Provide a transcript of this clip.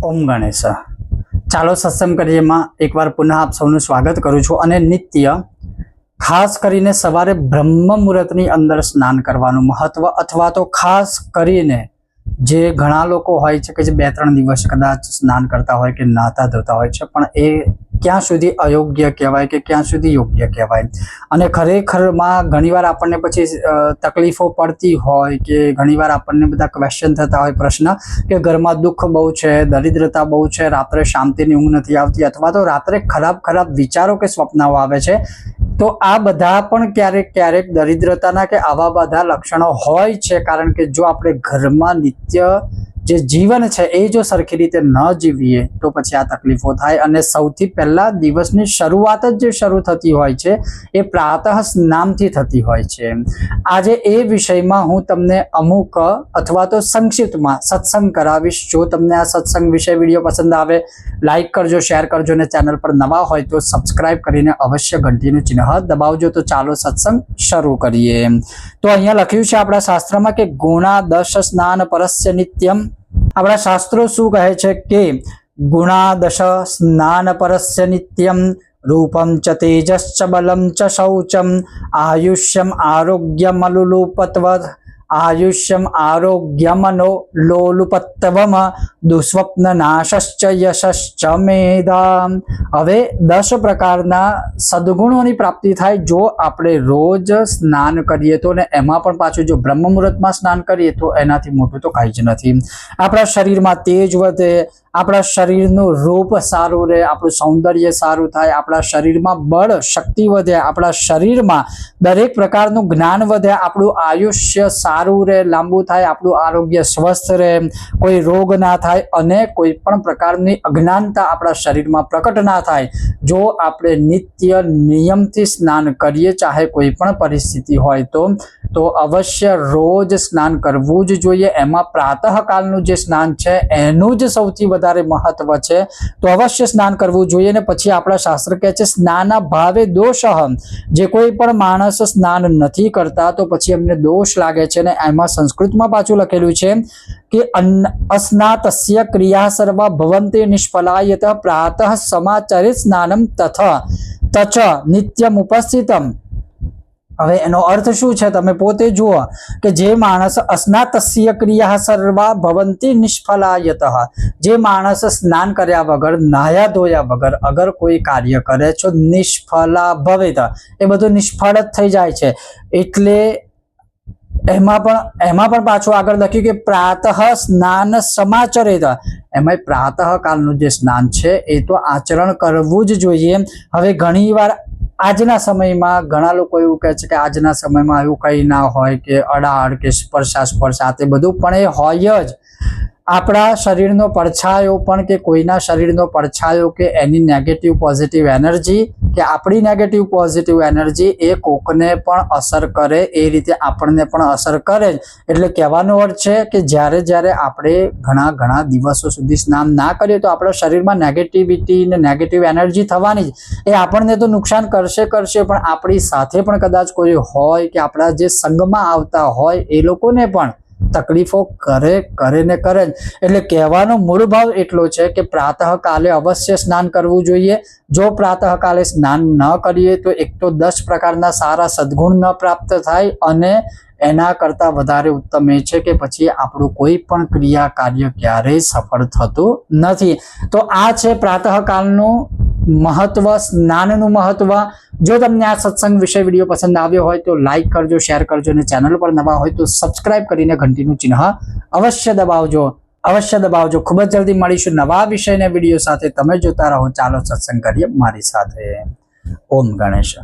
ઓમ ગણેશ. ચાલો સત્સંગ કરીએમાં એકવાર પુનઃ આપ સૌનું સ્વાગત કરું છું અને નિત્ય ખાસ કરીને સવારે બ્રહ્મ મુહૂર્તની અંદર સ્નાન કરવાનું મહત્વ અથવા તો ખાસ કરીને જે ઘણા લોકો હોય છે કે જે બે ત્રણ દિવસ કદાચ સ્નાન કરતા હોય કે નાતા ધોતા હોય છે, પણ એ ક્યાં સુધી અયોગ્ય કહેવાય કે ક્યાં સુધી યોગ્ય કહેવાય? અને ખરેખરમાં ઘણીવાર આપણને પછી તકલીફો પડતી હોય કે ઘણીવાર આપણને બધા ક્વેશ્ચન થતા હોય, પ્રશ્ન કે ઘરમાં દુઃખ બહુ છે, દરિદ્રતા બહુ છે, રાત્રે શાંતિની ઊંઘ નથી આવતી, અથવા તો રાત્રે ખરાબ ખરાબ વિચારો કે સ્વપ્નાઓ આવે છે તો આ બધા પણ ક્યારેક ક્યારેક દરિદ્રતાના કે આવા બધા લક્ષણો હોય છે. કારણ કે જો આપણે ઘરમાં નિત્ય જે જીવન છે, એ જો સરખી રીતે ન જીવીએ, તો પછી આ તકલીફો થાય. અને સૌથી પહેલા દિવસની શરૂઆત જ જે શરૂ થતી હોય છે, એ પ્રાતઃ સ્નાનથી થતી હોય છે. આજે એ વિષયમાં હું તમને અમુક અથવા તો સંક્ષિપ્તમાં સત્સંગ કરાવીશ. જો તમને આ સત્સંગ વિષય વીડિયો પસંદ આવે લાઇક કરજો, શેર કરજો અને ચેનલ પર નવા હોય તો સબસ્ક્રાઇબ કરીને અવશ્ય ઘંટીનું ચિહ્ન દબાવજો. તો ચાલો સત્સંગ શરૂ કરીએ. તો અહીંયા લખ્યું છે આપણા શાસ્ત્રમાં કે ગુણા દશ સ્નાન પરસ્ય નિત્યમ આપણા શાસ્ત્રો શું કહે છે કે ગુણાદશ સ્નાન પરસ્ય નિત્યમ, રૂપમ ચ તેજશ્ચ બલમ ચ શૌચમ, આયુષ્યમ આરોગ્યમલુલુપત્વત આયુષ્યમ આરોગ્યમનો લોલુપત્વમ દુસ્વપ્ન નાશશ્ચ યશશ્ચ મેધા હવે દસ પ્રકારના સદગુણોની પ્રાપ્તિ થાય જો આપણે રોજ સ્નાન કરીએ તો ને એમાં પણ પાછું જો બ્રહ્મ મુહૂર્તમાં સ્નાન કરીએ તો એનાથી મોટું તો કાંઈ જ નથી. આપણા શરીરમાં તેજ વધે, આપણા શરીરનું રૂપ સારું રહે, આપણું સૌંદર્ય સારું થાય, આપણા શરીરમાં બળ શક્તિ વધે, આપણા શરીરમાં દરેક પ્રકારનું જ્ઞાન વધે, આપણું આયુષ્ય સારું રહે, લાંબુ થાય, આપણું આરોગ્ય સ્વસ્થ રહે, કોઈ રોગ ના થાય અને કોઈ પણ પ્રકારની અજ્ઞાનતા આપણા શરીરમાં પ્રકટ ના થાય. જો આપણે નિત્ય નિયમથી સ્નાન કરીએ, ચાહે કોઈ પણ પરિસ્થિતિ હોય તો તો અવશ્ય રોજ સ્નાન કરવું જ જોઈએ. એમાં પ્રાતઃકાલનું જે સ્નાન છે, એનું જ સૌથી વધારે મહત્વ છે. તો અવશ્ય સ્નાન કરવું જોઈએ ને પછી આપણા શાસ્ત્ર કહે છે, સ્નાના ભાવે દોષ જે કોઈ પણ માણસ સ્નાન નથી કરતા તો પછી એમને દોષ લાગે છે ને એમાં સંસ્કૃતમાં પાછું લખેલું છે કે અસ્નાતસ્ય ક્રિયા સર્વા ભવંતે નિષ્ફલાયત પ્રાતઃ સમાચરિત સ્નાનમ તથ તચ નિત્યમ ઉપસ્થિતમ. હવે એનો અર્થ શું છે? તમે પોતે જુઓ કે જે માણસ અસ્નાતસ્ય ક્રિયા સર્વા ભવંતી નિષ્ફલાયત, જે માણસ સ્નાન કર્યા વગર, નાહ્યા ધોયા વગર અગર કોઈ કાર્ય કરે છો, નિષ્ફલા ભવેત. એ બધું નિષ્ફળ જ થઈ જાય છે. એટલે એમાં પણ એમાં પણ પાછું આગળ લખ્યું કે પ્રાતઃ સ્નાન સમાચરેત. એમાં પ્રાતઃ કાળનું જે સ્નાન છે, એ તો આચરણ કરવું જ જોઈએ. હવે ઘણીવાર આજના સમયમાં ઘણા લોકો એવું કહે છે કે આજના સમયમાં એવું કંઈ ના હોય કે અડાઅડ કે સ્પર્શા સ્પર્શા તે બધું પણ એ હોય જ. આપણા શરીરનો પડછાયો પણ કે કોઈના શરીરનો પડછાયો કે એની નેગેટિવ પોઝિટિવ એનર્જી કે આપણી નેગેટિવ પોઝિટિવ એનર્જી એ કોકને પણ અસર કરે, એ રીતે આપણને પણ અસર કરે. જ એટલે કહેવાનો અર્થ છે કે જ્યારે જ્યારે આપણે ઘણા ઘણા દિવસો સુધી સ્નાન ના કરીએ તો આપણા શરીરમાં નેગેટિવિટી ને નેગેટિવ એનર્જી થવાની જ. એ આપણને તો નુકસાન કરશે કરશે પણ આપણી સાથે પણ કદાચ કોઈ હોય કે આપણા જે સંઘમાં આવતા હોય એ લોકોને પણ તકલીફો કરે કરે ને કરે જ. એટલે કહેવાનો મૂળ ભાવ એટલો છે કે પ્રાતઃ કાલે અવશ્ય સ્નાન કરવું જોઈએ જો પ્રાતઃ કાલે સ્નાન ન કરીએ તો એક તો દસ પ્રકારના સારા સદગુણ ન પ્રાપ્ત થાય અને એના કરતાં વધારે ઉત્તમ એ છે કે પછી આપણું કોઈ પણ ક્રિયા કાર્ય ક્યારેય સફળ થતું નથી તો આ છે પ્રાતઃકાલનું મહત્વ સ્નાનનું મહત્વ. જો તમને આ સત્સંગ વિષય વીડિયો પસંદ આવ્યો હોય તો લાઈક કરજો શેર કરજો અને ચેનલ પર નવા હોય તો સબસ્ક્રાઇબ કરીને ઘંટીનું ચિહ્ન અવશ્ય દબાવજો. અવશ્ય દબાવજો. ખૂબ જ જલ્દી મળીશું નવા વિષયના વીડિયો સાથે. તમે જોતા રહો. ચાલો સત્સંગ કરીએ મારી સાથે. ઓમ ગણેશ.